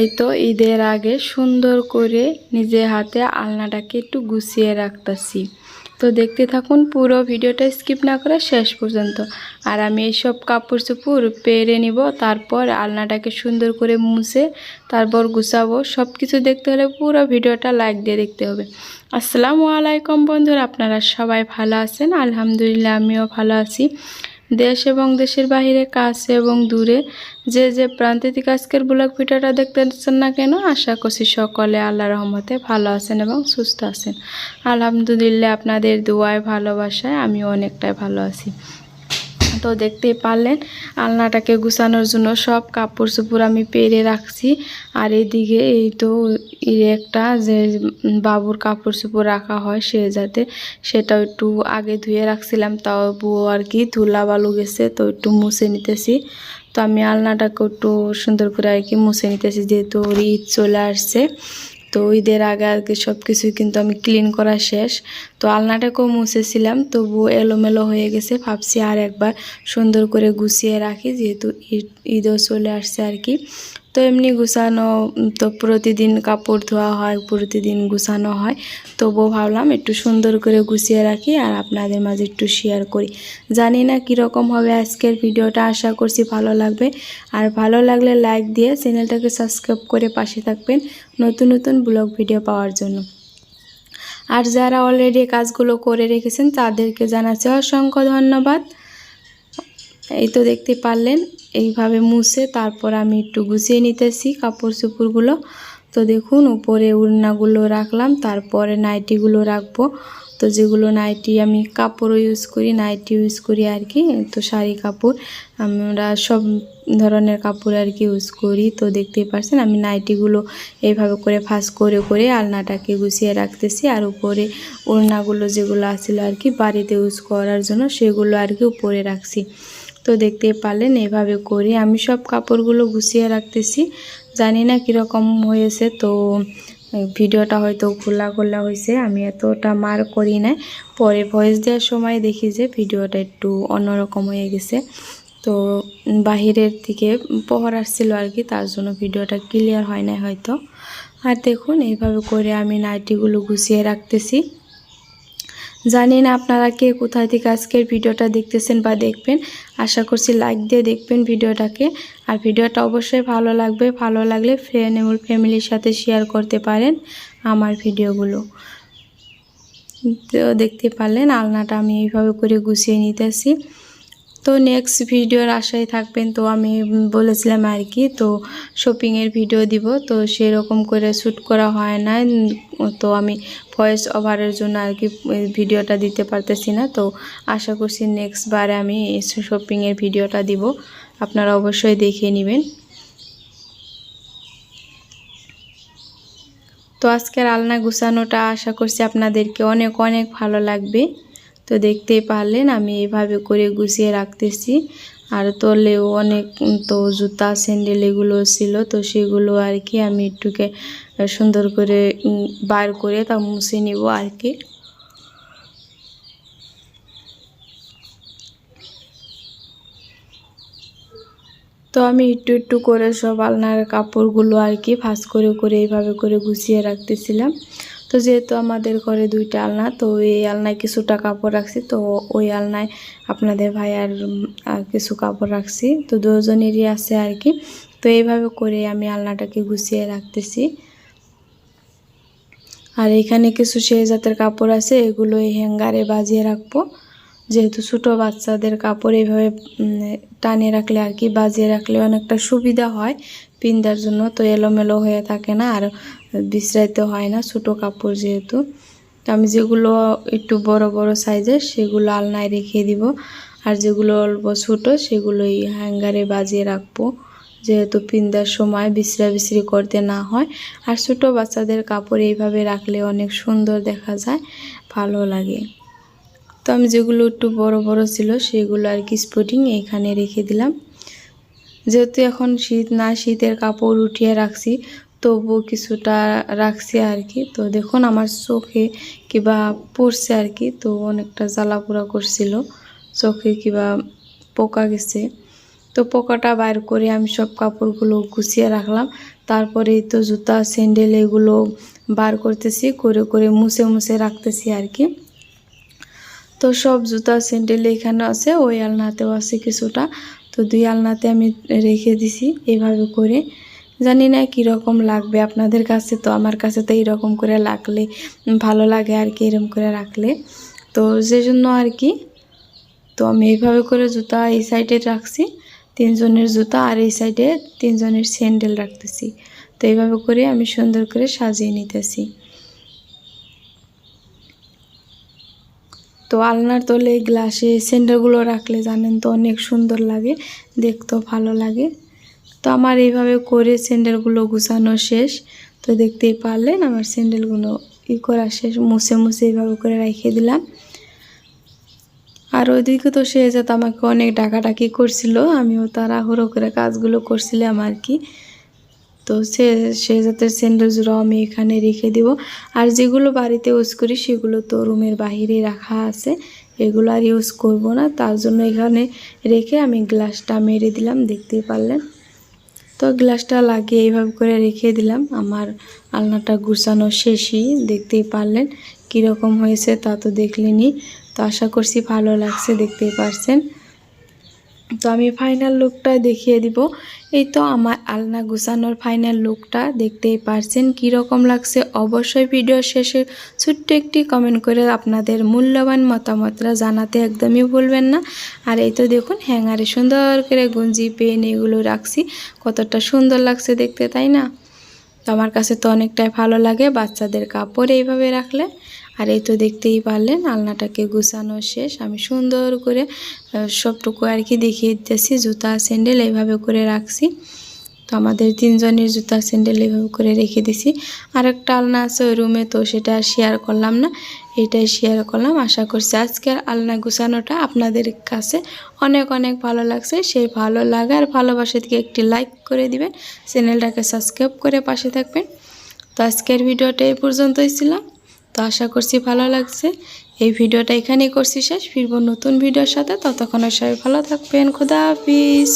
এই তো ঈদের আগে সুন্দর করে নিজের হাতে আলনাটাকে একটু গুছিয়ে রাখতেছি। তো দেখতে থাকুন, পুরো ভিডিওটা স্কিপ না করে শেষ পর্যন্ত। আর আমি এইসব কাপড় চোপড় পেরে নিব, তারপর আলনাটাকে সুন্দর করে মুছে তারপর গুছাবো। সব কিছু দেখতে হলে পুরো ভিডিওটা লাইক দিয়ে দেখতে হবে। আসসালামু আলাইকুম বন্ধুরা, আপনারা সবাই ভালো আছেন? আলহামদুলিল্লাহ, আমিও ভালো আছি। দেশ এবং দেশের বাহিরে, কাছে এবং দূরে। যে যে প্রান্তে থেকে আজকের ব্লগ ভিডিওটা দেখতে না কেন, আশা করছি সকলে আল্লাহ রহমতে ভালো আছেন এবং সুস্থ আছেন। আলহামদুলিল্লাহ আপনাদের দোয়ায়, ভালোবাসায় আমি অনেকটাই ভালো আছি। তো দেখতেই পারলেন, আলনাটাকে গুছানোর জন্য সব কাপড় চোপড় আমি পেরে রাখছি। আর এদিকে এই তো একটা যে বাবুর কাপড় চোপড় রাখা হয় সে যাতে সেটা একটু আগে ধুয়ে রাখছিলাম, তাও বউ আর কি ধুলা বালু গেছে, তো একটু মুছে নিতেছি। তো আমি আলনাটাকে একটু সুন্দর করে আর কি মুছে নিতেছি, যেহেতু ঈদ চলে আসছে। তো ঈদের আগে আর কি সব কিছুই কিন্তু আমি ক্লিন করা শেষ। তো আলনাটাকেও মুছেছিলাম, তবু এলোমেলো হয়ে গেছে। ভাবছি আর একবার সুন্দর করে গুছিয়ে রাখি, যেহেতু ঈদ, ঈদও চলে আসছে আর কি। তো এমনি গুছানো তো প্রতিদিন কাপড় ধোয়া হয়, প্রতিদিন গুছানো হয়। তবুও ভাবলাম একটু সুন্দর করে গুছিয়ে রাখি আর আপনাদের মাঝে একটু শেয়ার করি। জানি না কীরকম হবে আজকের ভিডিওটা, আশা করছি ভালো লাগবে। আর ভালো লাগলে লাইক দিয়ে চ্যানেলটাকে সাবস্ক্রাইব করে পাশে থাকবেন নতুন নতুন ব্লগ ভিডিও পাওয়ার জন্য। আর যারা অলরেডি কাজগুলো করে রেখেছেন, তাদেরকে জানাচ্ছি অসংখ্য ধন্যবাদ। এই তো দেখতে পারলেন। এইভাবে মুছে তারপর আমি একটু গুছিয়ে নিতেছি কাপড় চোপড়গুলো। তো দেখুন, উপরে উড়নাগুলো রাখলাম, তারপরে নাইটিগুলো রাখব। তো যেগুলো নাইটি আমি কাপড়ও ইউজ করি, নাইটি ইউজ করি আর কি তো শাড়ি কাপড় আমরা সব ধরনের কাপড় আর কি ইউজ করি। তো দেখতেই পারছেন, আমি নাইটিগুলো এইভাবে করে ফাঁস করে করে আলনাটাকে গুছিয়ে রাখতেছি। আর উপরে ওড়নাগুলো যেগুলো আসছিল আর কি বাড়িতে ইউজ করার জন্য, সেগুলো আর কি উপরে রাখছি। তো দেখতে পারলেন, এভাবে করে আমি সব কাপড়গুলো গুছিয়ে রাখতেছি। জানি না কীরকম হয়েছে, তো ভিডিওটা হয়তো খোলা খোলা হয়েছে, আমি এতটা মার করি না পরে ভয়েস দেওয়ার সময় দেখি যে ভিডিওটা একটু অন্যরকম হয়ে গেছে। তো বাহিরের থেকে পহর আসছিল আর কি, তার জন্য ভিডিওটা ক্লিয়ার হয় না হয়তো। আর দেখুন, এইভাবে করে আমি নাইটিগুলো গুছিয়ে রাখতেছি। জানি না আপনারা কে কোথায় থেকে আজকের ভিডিওটা দেখতেছেন বা দেখবেন। আশা করছি লাইক দিয়ে দেখবেন ভিডিওটাকে। আর ভিডিওটা অবশ্যই ভালো লাগবে, ভালো লাগলে ফ্রেন্ড এবং ফ্যামিলির সাথে শেয়ার করতে পারেন আমার ভিডিওগুলো। তো দেখতে পারলেন, আলনাটা আমি এইভাবে করে গুছিয়ে নিতেছি। তো নেক্সট ভিডিওর আশায় থাকবেন, তো আমি বলেছিলাম আর কি, তো শপিংয়ের ভিডিও দিব, তো সেরকম করে শ্যুট করা হয় না, তো আমি ভয়েস ওভারের জন্য আর কি ভিডিওটা দিতে পারতেছি না, তো আশা করছি নেক্সট বারে আমি শপিংয়ের ভিডিওটা দিব, আপনারা অবশ্যই দেখে নেবেন। তো আজকের আলনা গুছানোটা আশা করছি আপনাদেরকে অনেক অনেক ভালো লাগবে। তো দেখতেই পারলেন, আমি এভাবে করে গুছিয়ে রাখতেছি। আর তলেও অনেক তো জুতা, স্যান্ডেল এগুলো ছিল, তো সেগুলো আর কি আমি একটুকে সুন্দর করে বার করে তা মুছে নিব আর কি। তো আমি একটু একটু করে সব আলনার কাপড়গুলো আর কি ভাঁজ করে করে এইভাবে করে গুছিয়ে রাখতেছিলাম। তো যেহেতু আমাদের ঘরে দুইটা আলনা, তো এই আলনায় কিছুটা কাপড় রাখছি। তো ওই আলনায় আপনাদের ভাই আর কিছু কাপড় রাখছি। তো দুজনেরই আছে আর কি। তো এইভাবে করে আমি আলনাটাকে গুছিয়ে রাখতেছি। আর এখানে কিছু সেই জাতের কাপড় আছে, এগুলো এই হ্যাঙ্গারে বাজিয়ে রাখব। যেহেতু ছোটো বাচ্চাদের কাপড় এইভাবে টানে রাখলে আর কি, বাজিয়ে রাখলে অনেকটা সুবিধা হয় পিন্দার জন্য, তো এলোমেলো হয়ে থাকে না আর বিশ্রাইতে হয় না ছোটো কাপড় যেহেতু। তো আমি যেগুলো একটু বড় বড় সাইজের সেগুলো আলনায় রেখে দিব আর যেগুলো অল্প ছোটো সেগুলোই হ্যাঙ্গারে বাজিয়ে রাখব যেহেতু পিন্দার সময় বিশ্রা বিশ্রি করতে না হয়। আর ছোটো বাচ্চাদের কাপড় এইভাবে রাখলে অনেক সুন্দর দেখা যায়, ভালো লাগে। তো আমি যেগুলো একটু বড় বড় ছিল, সেগুলো আর কি স্পটিং এখানে রেখে দিলাম। যেহেতু এখন শীত, না শীতের কাপড় উঠিয়ে রাখছি, তবুও কিছুটা রাখছি আর কি। তো দেখুন আমার চোখে কিবা পড়ছে আর কি, তো অনেকটা জ্বালা পোড়া করছিল। চোখে কিবা পোকা গেছে। তো পোকাটা বাইর করে আমি সব কাপড়গুলো গুছিয়ে রাখলাম। তারপরে তো জুতা স্যান্ডেল এগুলো বার করতেছি, করে করে মুছে মুছে রাখতেছি আর কি। তো সব জুতা, স্যান্ডেল এখানে আছে, ওই আলনাতেও আছে কিছুটা। তো দুই আলনাতে আমি রেখে দিছি এইভাবে করে। জানি না কীরকম লাগবে, আপনাদের কাছে তো, আমার কাছে তো এইরকম করে লাগলে, ভালো লাগে আর কি এরকম করে রাখলে। তো সেজন্য আর কি, তো আমি এইভাবে করে জুতা এই সাইডে রাখছি, তিনজনের জুতা, আর এই সাইডে তিনজনের স্যান্ডেল রাখতেছি। তো এইভাবে করে আমি সুন্দর করে সাজিয়ে নিতেছি। তো আলনার তলে গ্লাসে স্যান্ডেলগুলো রাখলে জানেন তো অনেক সুন্দর লাগে, দেখতেও ভালো লাগে। তো আমার এইভাবে করে স্যান্ডেলগুলো গুছানো শেষ। তো দেখতেই পারলেন আমার স্যান্ডেলগুলো ই করা শেষ, মুছে মুছে এইভাবে করে রেখে দিলাম। আর ওইদিকে তো সে যেত আমাকে অনেক ডাকাডাকি করছিল, আমিও তারা তাড়াহুড়ো করে কাজগুলো করছিলাম আর কি। তো সে সে জাতের স্যান্ডেল জোড়াও আমি এখানে রেখে দিব। আর যেগুলো বাড়িতে ইউজ করি, সেগুলো তো রুমের বাহিরে রাখা আছে। এগুলো আর ইউজ করব না। তার জন্য এখানে রেখে আমি গ্লাসটা মেরে দিলাম, দেখতেই পারলেন। তো গ্লাসটা লাগিয়ে এইভাবে করে রেখে দিলাম। আমার আলনাটা গুছানো শেষই, দেখতেই পারলেন। কীরকম হয়েছে তা তো দেখলেনি তো আশা করছি ভালো লাগছে, দেখতেই পারছেন। তো আমি ফাইনাল লুকটা দেখিয়ে দিব। এই তো আমার আলনা গুছানোর ফাইনাল লুকটা দেখতেই পারছেন কীরকম লাগছে। অবশ্যই ভিডিও শেষে ছোট্ট একটি কমেন্ট করে আপনাদের মূল্যবান মতামতটা জানাতে একদমই ভুলবেন না। আর এই তো দেখুন হ্যাঙ্গারে সুন্দর করে গুঞ্জি পেন এগুলো রাখছি। কতটা সুন্দর লাগছে দেখতে, তাই না? তো আমার কাছে তো অনেকটাই ভালো লাগে বাচ্চাদের কাপড় এইভাবে রাখলে। আর এই তো দেখতেই পারলেন, আলনাটাকে গুছানো শেষ। আমি সুন্দর করে সবটুকু আর কি দেখিয়ে দিতেছি, জুতা, স্যান্ডেল এইভাবে করে রাখছি। তো আমাদের তিনজনের জুতা, স্যান্ডেল এইভাবে করে রেখে দিছি। আর একটা আলনা আছে ওই রুমে, তো সেটা শেয়ার করলাম না, এটাই শেয়ার করলাম। আশা করছি আজকের আলনা গুছানোটা আপনাদের কাছে অনেক অনেক ভালো লাগছে। সেই ভালো লাগা আর ভালোবাসা থেকে একটি লাইক করে দিবেন, চ্যানেলটাকে সাবস্ক্রাইব করে পাশে থাকবেন। তো আজকের ভিডিওটা এই পর্যন্তই ছিল। তো আশা করছি ভালো লাগছে। এই ভিডিওটা এখানেই করছি শেষ। ফিরবো নতুন ভিডিওর সাথে। ততক্ষণ সবাই ভালো থাকবেন। খুদা হাফিজ।